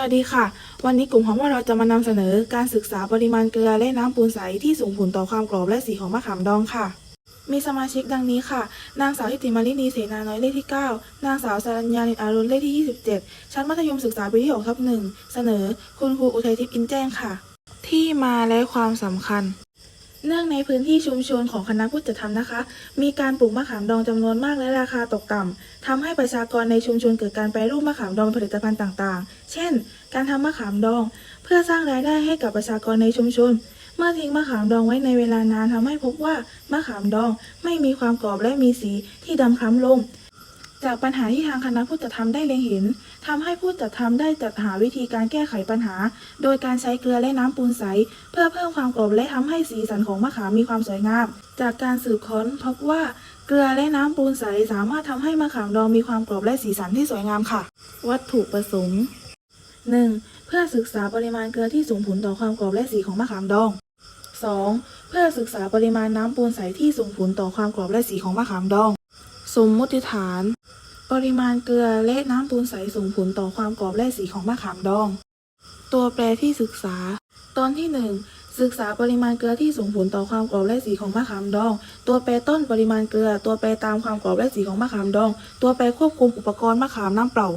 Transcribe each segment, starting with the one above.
วัสดีค่ะ วันนี้กลุ่มของพวกเราจะมานำเสนอการศึกษาปริมาณเกลือและน้ำปูนใสที่ส่งผลต่อความกรอบและสีของมะขามดองค่ะ มีสมาชิกดังนี้ค่ะ นางสาวทิติมาลินีเสนาน้อยเลขที่ 9 นางสาวสรัญญานินอารุณเลขที่ 27 ชั้นมัธยมศึกษาปีที่6ทับหนึ่งเสนอ คุณครูอุทัยทิพย์อินแจ้งค่ะ ที่มาและความสำคัญ เนื่องในพื้นที่ชุมชนของคณะพุทธธรรมนะคะ มีการปลูกมะขามดองจำนวนมากและราคาตกต่ำทำให้ประชากรในชุมชนเกิดการแปรรูปมะขามดองเป็นผลิตภัณฑ์ต่างๆ เช่น การทำมะขามดอง เพื่อสร้างรายได้ให้กับประชากรในชุมชน เมื่อทิ้งมะขามดองไว้ในเวลานานทำให้พบว่ามะขามดองไม่มีความกรอบและมีสีที่ดำคล้ำลง จากปัญหาที่ทางคณะผู้จัดทำได้เล็งเห็นทำให้ผู้จัดทำได้จัดหาวิธีการแก้ไขปัญหา โดยการใช้เกลือและน้ำปูนใส เพื่อเพิ่มความกรอบและทำให้สีสันของมะขามมีความสวยงาม จากการสืบค้นพบว่าเกลือและน้ำปูนใสสามารถทำให้มะขามดองมีความกรอบและสีสันที่สวยงามค่ะ วัตถุประสงค์ 1. เพื่อศึกษาปริมาณเกลือที่ส่งผลต่อความกรอบและสีของมะขามดอง 2. เพื่อศึกษาปริมาณน้ำปูนใสที่ส่งผลต่อความกรอบและสีของมะขามดอง สมมติฐาน ปริมาณเกลือและน้ำปูนใสส่งผลต่อความกรอบและสีของมะขามดอง ตัวแปรที่ศึกษา ตอนที่ 1 ศึกษาปริมาณเกลือที่ส่งผลต่อความกรอบและสีของมะขามดอง ตัวแปรต้นปริมาณเกลือ ตัวแปรตามความกรอบและสีของมะขามดอง ตัวแปรควบคุมอุปกรณ์มะขามน้ำเปล่า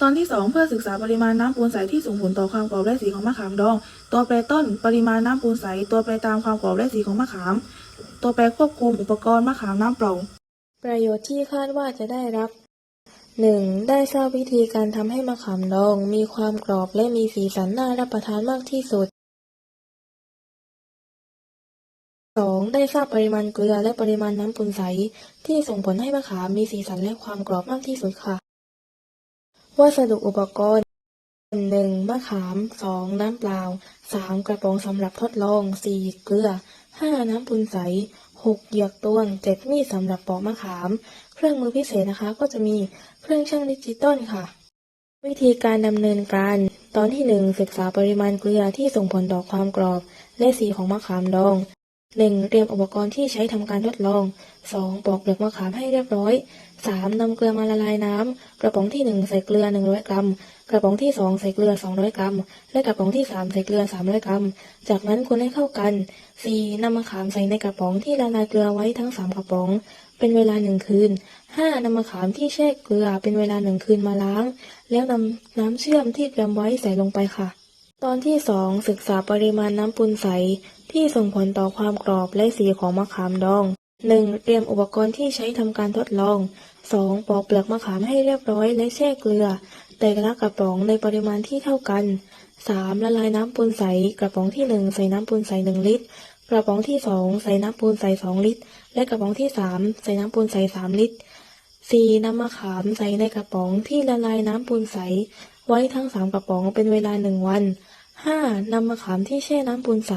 ตอนที่ 2 เพื่อศึกษาปริมาณน้ำปูนใสที่ส่งผลต่อความกรอบและสีของมะขามดอง ตัวแปรต้นปริมาณน้ำปูนใส ตัวแปรตามความกรอบและสีของมะขาม ตัวแปรควบคุมอุปกรณ์มะขามน้ำเปล่า ประโยชน์ที่คาดว่าจะได้รับ 1. ได้ทราบวิธีการทำให้มะขามดองมีความกรอบและมีสีสันน่ารับประทานมากที่สุด 2. ได้ทราบปริมาณเกลือและปริมาณน้ำปูนใส ที่ส่งผลให้มะขามมีสีสันและความกรอบมากที่สุดค่ะ วัสดุอุปกรณ์ 1. มะขาม 2. น้ำเปล่า 3. กระป๋องสำหรับทดลอง 4. เกลือ 5. น้ำปูนใส 6. เหยือกตวง 7. มีดสำหรับปอกมะขาม เครื่องมือพิเศษนะคะ ก็จะมีเครื่องชั่งดิจิตอลค่ะ วิธีการดำเนินการ ตอนที่ 1 ศึกษาปริมาณเกลือที่ส่งผลต่อความกรอบ และสีของมะขามดอง 1. เตรียมอุปกรณ์ที่ใช้ทำการทดลอง 2. ปอกเปลือกมะขามให้เรียบร้อย 3. นำเกลือมาละลายน้ำ กระป๋องที่ 1 ใส่เกลือ 100 กรัม กระป๋องที่ 2 ใส่เกลือ 200 กรัม และกระป๋องที่ 3 ใส่เกลือ 300 กรัม จากนั้นคนให้เข้ากัน 4. นำมะขามใส่ในกระป๋องที่ละลายเกลือไว้ทั้ง 3 กระป๋อง เป็นเวลา 1 คืน 5. นำมะขามที่แช่เกลือเป็นเวลา 1 คืนมาล้าง แล้วนำน้ำเชื่อมที่เตรียมไว้ใส่ลงไปค่ะ ตอนที่ 2 ศึกษาปริมาณน้ำปูนใส ที่ส่งผลต่อความกรอบและสีของมะขามดอง 1. เตรียมอุปกรณ์ที่ใช้ทำการทดลอง 2. ปอกเปลือกมะขามให้เรียบร้อยและแช่เกลือ แต่ละกระป๋องในปริมาณที่เท่ากัน 3. ละลายน้ำปูนใส กระป๋องที่ 1 ใส่น้ำปูนใส 1 ลิตร กระป๋องที่ 2 ใส่น้ำปูนใส 2 ลิตร และกระป๋องที่ 3 ใส่น้ำปูนใส 3 ลิตร 4. นำมะขามใส่ในกระป๋องที่ละลายน้ำปูนใส ไว้ทั้ง 3 กระป๋องเป็นเวลา 1 วัน 5. นำมะขามที่แช่น้ำปูนใส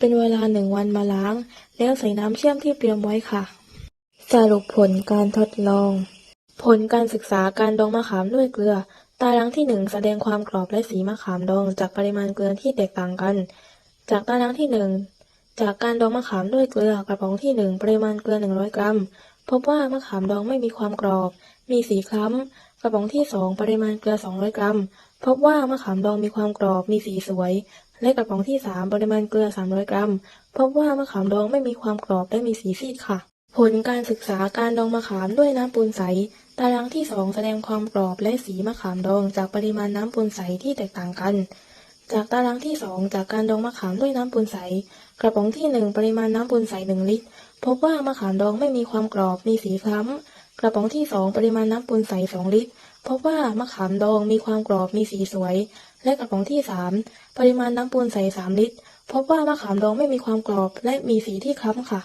เป็นเวลา1วันมาล้าง แล้วใส่น้ำเชื่อมที่เตรียมไว้ค่ะ สรุปผลการทดลอง ผลการศึกษาการดองมะขามด้วยเกลือ ตารางที่ 1 แสดงความกรอบและสีมะขามดองจากปริมาณเกลือที่แตกต่างกัน จากตารางที่ 1 จากการดองมะขามด้วยเกลือกระป๋องที่ 1 ปริมาณเกลือ 100 กรัม พบว่ามะขามดองไม่มีความกรอบ มีสีคล้ำ กระป๋องที่ 2 ปริมาณเกลือ 200 กรัม พบว่ามะขามดองมีความกรอบ มีสีสวย และกระป๋องที่ 3 ปริมาณเกลือ 300 กรัม พบว่ามะขามดองไม่มีความกรอบและมีสีซีดค่ะ ผลการศึกษาการดองมะขามด้วยน้ำปูนใส ตารางที่ 2 แสดงความกรอบและสีมะขามดองจากปริมาณน้ำปูนใสที่แตกต่างกัน จากตารางที่ 2 จากการดองมะขามด้วยน้ำปูนใส กระป๋องที่ 1 ปริมาณน้ำปูนใส 1 ลิตร พบว่ามะขามดองไม่มีความกรอบมีสีคล้ำ กระป๋องที่ 2 ปริมาณน้ำปูนใส 2 ลิตรพบว่ามะขามดองมีความกรอบมีสีสวย และกระป๋องที่ 3 ปริมาณน้ำปูนใส 3 ลิตร พบว่ามะขามดองไม่มีความกรอบและมีสีที่คล้ำค่ะ